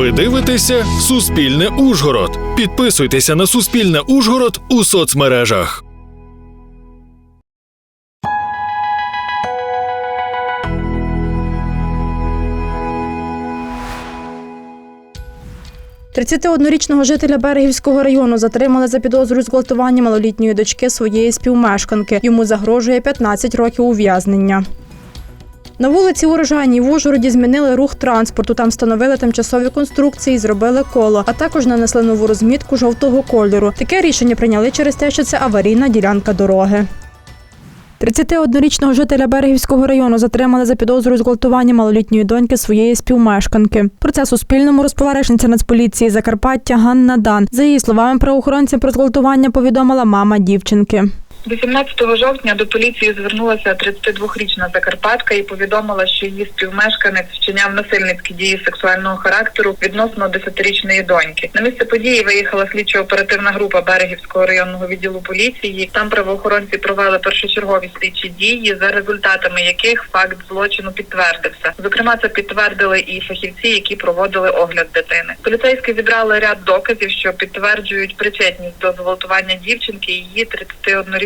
Ви дивитеся Суспільне Ужгород. Підписуйтеся на Суспільне Ужгород у соцмережах. – 31-річного жителя Берегівського району затримали за підозрою зґвалтування малолітньої дочки своєї співмешканки. Йому загрожує 15 років ув'язнення. На вулиці Урожайній в Ужгороді змінили рух транспорту. Там встановили тимчасові конструкції, зробили коло, а також нанесли нову розмітку жовтого кольору. Таке рішення прийняли через те, що це аварійна ділянка дороги. 31-річного жителя Берегівського району затримали за підозрою зґвалтування малолітньої доньки своєї співмешканки. Про це Суспільному розповіла речниця Нацполіції Закарпаття Ганна Дан. За її словами, правоохоронцям про зґвалтування повідомила мама дівчинки. 18 жовтня до поліції звернулася 32-річна закарпатка і повідомила, що її співмешканець вчиняв насильницькі дії сексуального характеру відносно 10-річної доньки. На місце події виїхала слідчо-оперативна група Берегівського районного відділу поліції. Там правоохоронці провели першочергові слідчі дії, за результатами яких факт злочину підтвердився. Зокрема, це підтвердили і фахівці, які проводили огляд дитини. Поліцейські зібрали ряд доказів, що підтверджують причетність до зґвалтування дівчинки її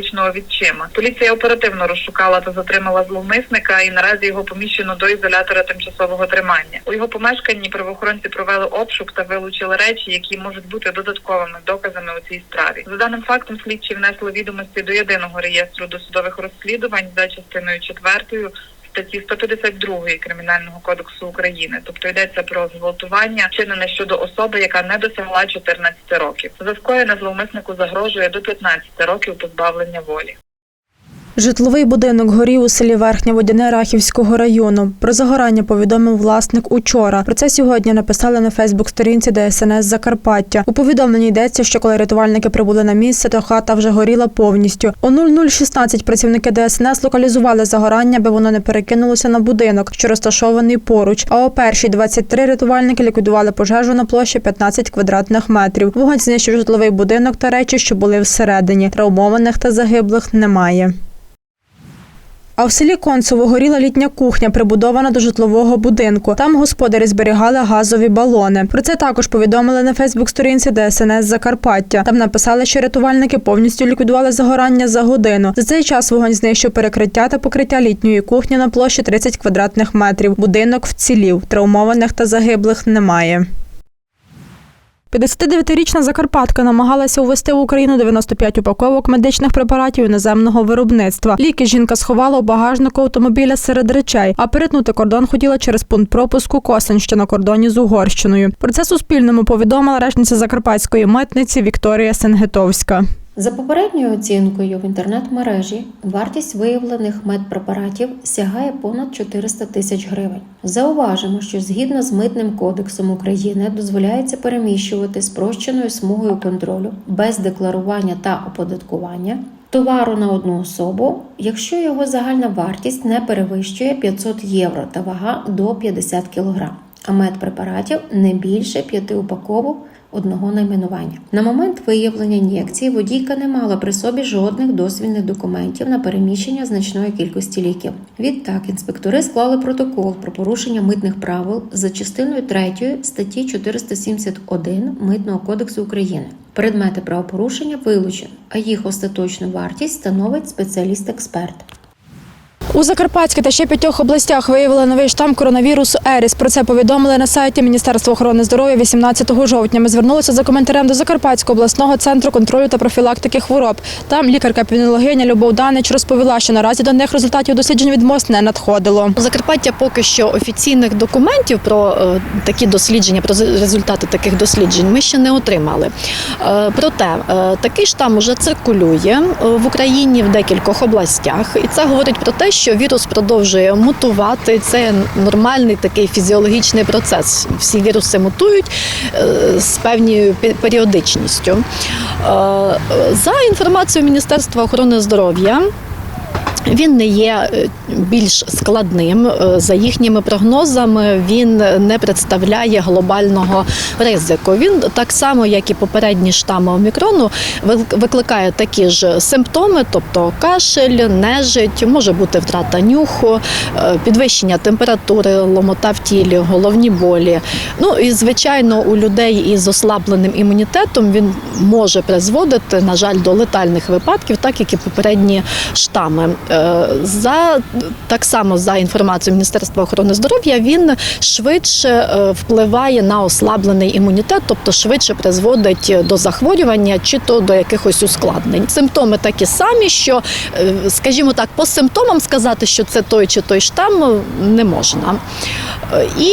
31-річного відчима. Поліція оперативно розшукала та затримала зловмисника, і наразі його поміщено до ізолятора тимчасового тримання. У його помешканні правоохоронці провели обшук та вилучили речі, які можуть бути додатковими доказами у цій справі. За даним фактом, слідчі внесли відомості до єдиного реєстру досудових розслідувань за частиною четвертою. Статті 152 кримінального кодексу України, тобто йдеться про зґвалтування, вчинене щодо особи, яка не досягла 14 років. За скоєне зловмиснику загрожує до 15 років позбавлення волі. Житловий будинок горів у селі Верхнє Водяне Рахівського району. Про загорання повідомив власник учора. Про це сьогодні написали на Фейсбук-сторінці ДСНС Закарпаття. У повідомленні йдеться, що коли рятувальники прибули на місце, то хата вже горіла повністю. О 0016 працівники ДСНС локалізували загорання, аби воно не перекинулося на будинок, що розташований поруч. А о першій 23 рятувальники ліквідували пожежу на площі 15 квадратних метрів. Вогонь знищив житловий будинок та речі, що були всередині. Травмованих та загиблих немає. А в селі Концево горіла літня кухня, прибудована до житлового будинку. Там господарі зберігали газові балони. Про це також повідомили на Фейсбук-сторінці ДСНС Закарпаття. Там написали, що рятувальники повністю ліквідували загорання за годину. За цей час вогонь знищив перекриття та покриття літньої кухні на площі 30 квадратних метрів. Будинок вцілів. Травмованих та загиблих немає. 59-річна Закарпатка намагалася увезти в Україну 95 упаковок медичних препаратів іноземного виробництва. Ліки жінка сховала у багажнику автомобіля серед речей, а перетнути кордон хотіла через пункт пропуску Косень, що на кордоні з Угорщиною. Про це Суспільному повідомила речниця закарпатської митниці Вікторія Сенгетовська. За попередньою оцінкою в інтернет-мережі вартість виявлених медпрепаратів сягає понад 400 тисяч гривень. Зауважимо, що згідно з митним кодексом України дозволяється переміщувати спрощеною смугою контролю без декларування та оподаткування товару на одну особу, якщо його загальна вартість не перевищує 500 євро та вага до 50 кг, а медпрепаратів не більше 5 упаковок одного найменування. На момент виявлення ін'єкції водійка не мала при собі жодних дозвільних документів на переміщення значної кількості ліків. Відтак інспектори склали протокол про порушення митних правил за частиною 3 статті 471 Митного кодексу України. Предмети правопорушення вилучені, а їх остаточну вартість становить спеціаліст-експерт. У Закарпатській та ще п'ятьох областях виявили новий штам коронавірусу Еріс. Про це повідомили на сайті Міністерства охорони здоров'я 18 жовтня. Ми звернулися за коментарем до Закарпатського обласного центру контролю та профілактики хвороб. Там лікарка-епідеміологиня Любов Данич розповіла, що наразі до них результатів досліджень від МОЗ не надходило. У Закарпаття поки що офіційних документів про е, такі дослідження, про результати таких досліджень ми ще не отримали. Е, проте е, такий штам уже циркулює в Україні в декількох областях, і це говорить про те, що вірус продовжує мутувати. Це нормальний такий фізіологічний процес. Всі віруси мутують е, з певною періодичністю. Е, За інформацією Міністерства охорони здоров'я. Він не є е, більш складним. Е, За їхніми прогнозами, він не представляє глобального ризику. Він так само, як і попередні штами омікрону, вик- викликає такі ж симптоми, тобто кашель, нежить, може бути втрата нюху, е, підвищення температури, ломота в тілі, головні болі. Ну і звичайно, у людей із ослабленим імунітетом він може призводити, на жаль, до летальних випадків, так як і попередні штами. Е, За так само за інформацією Міністерства охорони здоров'я, він швидше е, впливає на ослаблений імунітет, тобто швидше призводить до захворювання чи то до якихось ускладнень. Симптоми такі самі, що, е, скажімо так, по симптомам сказати, що це той чи той штам, не можна. І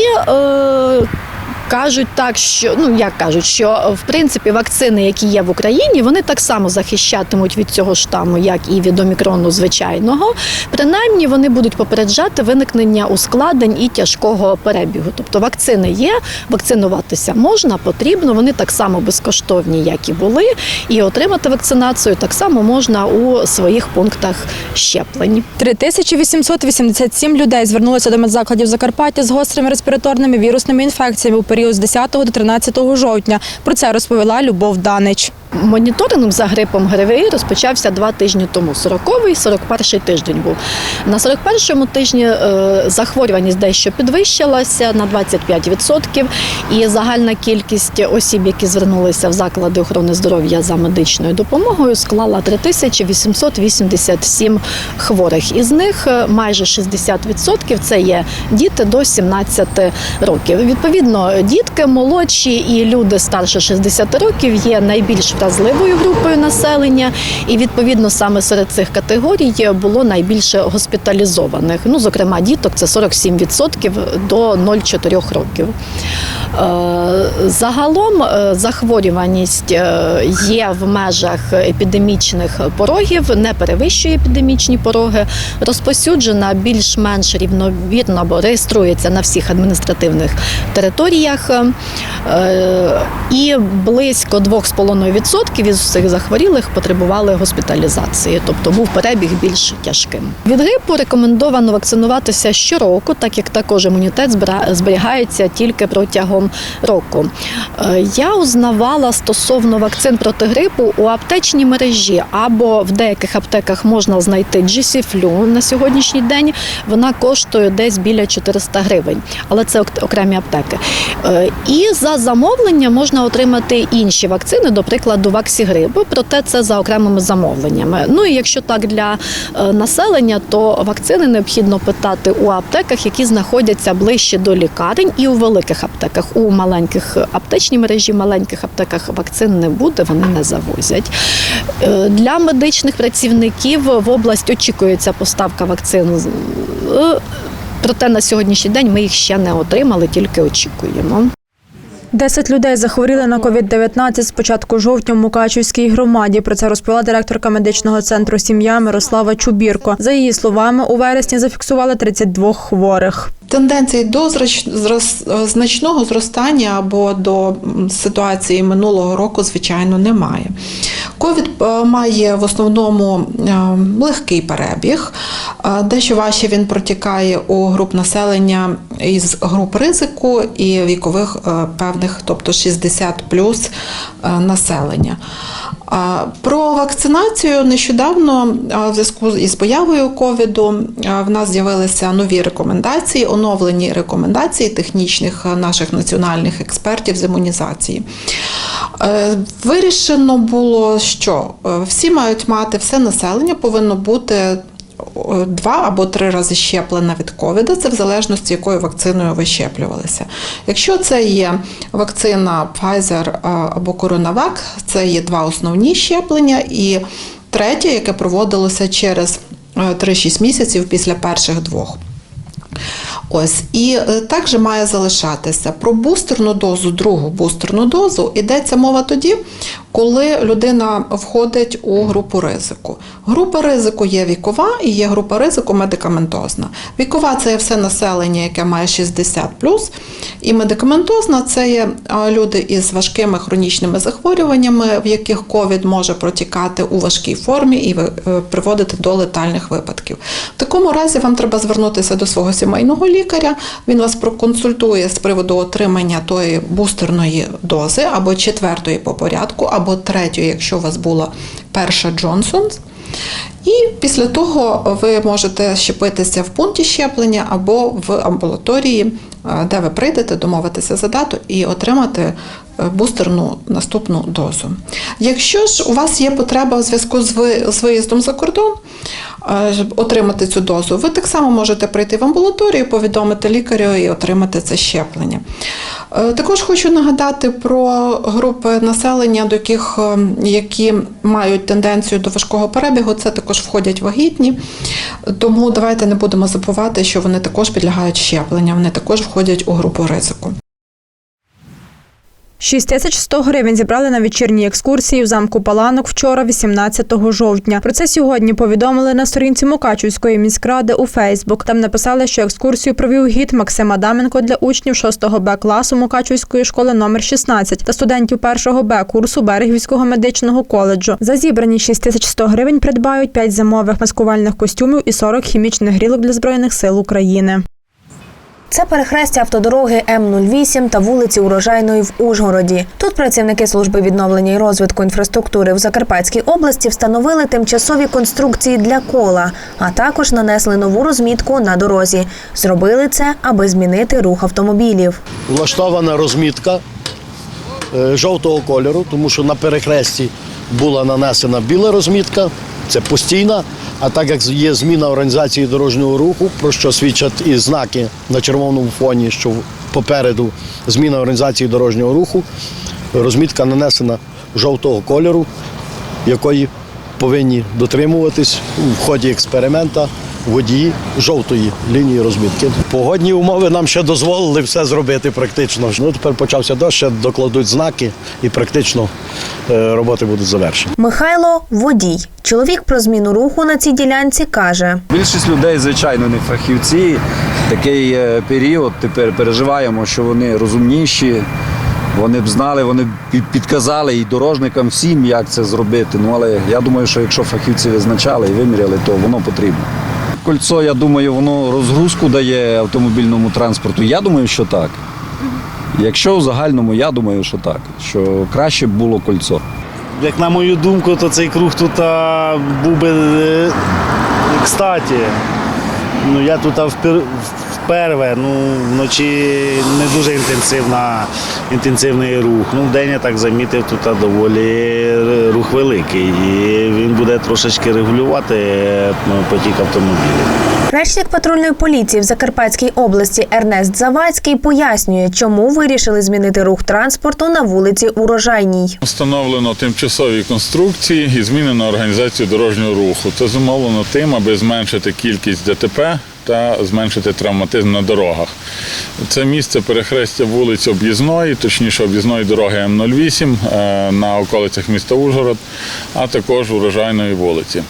Кажуть так, що ну як кажуть, що в принципі вакцини, які є в Україні, вони так само захищатимуть від цього штаму, як і від омікрону звичайного. Принаймні вони будуть попереджати виникнення ускладнень і тяжкого перебігу. Тобто вакцини є, вакцинуватися можна, потрібно. Вони так само безкоштовні, як і були, і отримати вакцинацію так само можна у своїх пунктах щеплень. 3887 людей звернулися до медзакладів Закарпаття з гострими респіраторними вірусними інфекціями у період з 10 до 13 жовтня. Про це розповіла Любов Данич. Моніторинг за грипом ГРВІ розпочався два тижні тому. 40-й, 41-й тиждень був. На 41-му тижні е, захворюваність дещо підвищилася на 25%, і загальна кількість осіб, які звернулися в заклади охорони здоров'я за медичною допомогою, склала 3887 хворих. Із них е, майже 60% це є діти до 17 років. Відповідно, дітки молодші і люди старше 60 років є найбільш вразливою групою населення, і відповідно саме серед цих категорій було найбільше госпіталізованих. Ну, зокрема, діток це 47% до 0,4 років. Е, Загалом е, захворюваність е, є в межах епідемічних порогів, не перевищує епідемічні пороги, розпосюджена більш-менш рівновірно або реєструється на всіх адміністративних територіях. І близько 2,5% із всіх захворілих потребували госпіталізації, тобто був перебіг більш тяжким. Від грипу рекомендовано вакцинуватися щороку, так як також імунітет зберігається тільки протягом року. Е, Я узнавала стосовно вакцин проти грипу у аптечній мережі або в деяких аптеках можна знайти GC-Flu на сьогоднішній день. Вона коштує десь біля 400 гривень, але це окремі аптеки. Е, І за замовлення можна отримати інші вакцини, до прикладу, ваксігрипу, проте це за окремими замовленнями. Ну і якщо так для е, населення, то вакцини необхідно питати у аптеках, які знаходяться ближче до лікарень, і у великих аптеках. У маленьких аптечній мережі, маленьких аптеках вакцин не буде, вони не завозять. Е, Для медичних працівників в область очікується поставка вакцин. е, Проте на сьогоднішній день ми їх ще не отримали, тільки очікуємо. Десять людей захворіли на COVID-19 з початку жовтня в Мукачівській громаді. Про це розповіла директорка медичного центру сім'я Мирослава Чубірко. За її словами, у вересні зафіксували 32 хворих. Тенденції до значного зростання або до ситуації минулого року, звичайно, немає. Ковід е, має в основному е, легкий перебіг, Е, дещо важче він протікає у груп населення із груп ризику і вікових певних, тобто 60 плюс населення. Про вакцинацію нещодавно в зв'язку із появою ковіду в нас з'явилися нові рекомендації, оновлені рекомендації технічних наших національних експертів з імунізації. Е, Вирішено було, що е, всі мають мати все населення, повинно бути два або три рази щеплена від ковіда, це в залежності, якою вакциною ви щеплювалися. Якщо це є вакцина Pfizer або CoronaVac, це є два основні щеплення, і третє, яке проводилося через е, 3-6 місяців після перших двох. Ось. І е, також має залишатися. Про бустерну дозу, другу бустерну дозу йдеться мова тоді, коли людина входить у групу ризику. Група ризику є вікова і є група ризику медикаментозна. Вікова це є все населення, яке має 60 і медикаментозна це є люди із важкими хронічними захворюваннями, в яких ковід може протікати у важкій формі і е, приводити до летальних випадків. В такому разі вам треба звернутися до свого сімейного лікаря. Він вас проконсультує з приводу отримання тої бустерної дози або четвертої по порядку, або третьою, якщо у вас була перша Джонсонс. І після того ви можете щепитися в пункті щеплення або в амбулаторії, е, де ви прийдете, домовитися за дату і отримати бустерну наступну дозу. Якщо ж у вас є потреба у зв'язку з виїздом за кордон е, отримати цю дозу, ви так само можете прийти в амбулаторію, повідомити лікарю і отримати це щеплення. Е, Також хочу нагадати про групи населення, до яких е, які мають тенденцію до важкого перебігу. Це також входять вагітні. Тому давайте не будемо забувати, що вони також підлягають щепленням, вони також входять у групу ризику. 6100 гривень зібрали на вечірній екскурсії в замку Паланок вчора, 18 жовтня. Про це сьогодні повідомили на сторінці Мукачівської міськради у Фейсбук. Там написали, що екскурсію провів гід Максим Адаменко для учнів 6 Б класу Мукачівської школи номер 16 та студентів 1 Б курсу Берегівського медичного коледжу. За зібрані 6100 гривень придбають 5 зимових маскувальних костюмів і 40 хімічних грілок для збройних сил України. Це перехрестя автодороги М08 та вулиці Урожайної в Ужгороді. Тут працівники служби відновлення і розвитку інфраструктури в Закарпатській області встановили тимчасові конструкції для кола, а також нанесли нову розмітку на дорозі. Зробили це, аби змінити рух автомобілів. влаштована розмітка е, жовтого кольору, тому що на перехресті була нанесена біла розмітка, це постійна. А так як є зміна організації дорожнього руху, про що свідчать і знаки на червоному фоні, що попереду зміна організації дорожнього руху, розмітка нанесена жовтого кольору, якої повинні дотримуватись у ході експеримента водії жовтої лінії розмітки. Погодні умови нам ще дозволили все зробити практично. Ну тепер почався дощ, ще докладуть знаки і практично е, роботи будуть завершені. Михайло водій. Чоловік про зміну руху на цій ділянці каже. Більшість людей, звичайно, не фахівці. Такий е, період тепер переживаємо, що вони розумніші. Вони б знали, вони б підказали і дорожникам всім, як це зробити. Ну але я думаю, що якщо фахівці визначали і виміряли, то воно потрібно. Кольцо, я думаю, воно розгрузку дає автомобільному транспорту. Я думаю, що так. Якщо в загальному, я думаю, що так. Що краще б було кольцо. Як на мою думку, то цей круг тут а, був би е, кстаті. Ну, я тут а, впер, вперше, ну, вночі не дуже інтенсивна, інтенсивний рух. Ну, вдень я так замітив, тут доволі рух великий. І він буде трошечки регулювати е, потік автомобілів. Речник патрульної поліції в Закарпатській області Ернест Завадський пояснює, чому вирішили змінити рух транспорту на вулиці Урожайній. Встановлено тимчасові конструкції і змінено організацію дорожнього руху. Це зумовлено тим, аби зменшити кількість ДТП та зменшити травматизм на дорогах. Це місце перехрестя вулиць об'їзної, точніше об'їзної дороги М08 е, на околицях міста Ужгород, а також урожайної вулиці.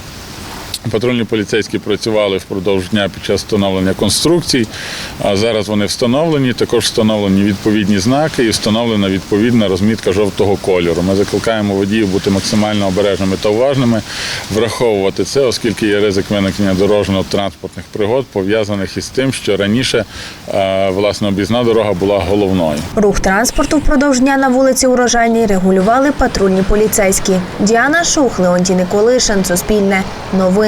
Патрульні поліцейські працювали впродовж дня під час встановлення конструкцій. А зараз вони встановлені. Також встановлені відповідні знаки і встановлена відповідна розмітка жовтого кольору. Ми закликаємо водіїв бути максимально обережними та уважними, враховувати це, оскільки є ризик виникнення дорожньо-транспортних пригод, пов'язаних із тим, що раніше е, власне об'їзна дорога була головною. Рух транспорту впродовж дня на вулиці Урожайній регулювали патрульні поліцейські. Діана Шух, Леонтій Николишин, Суспільне.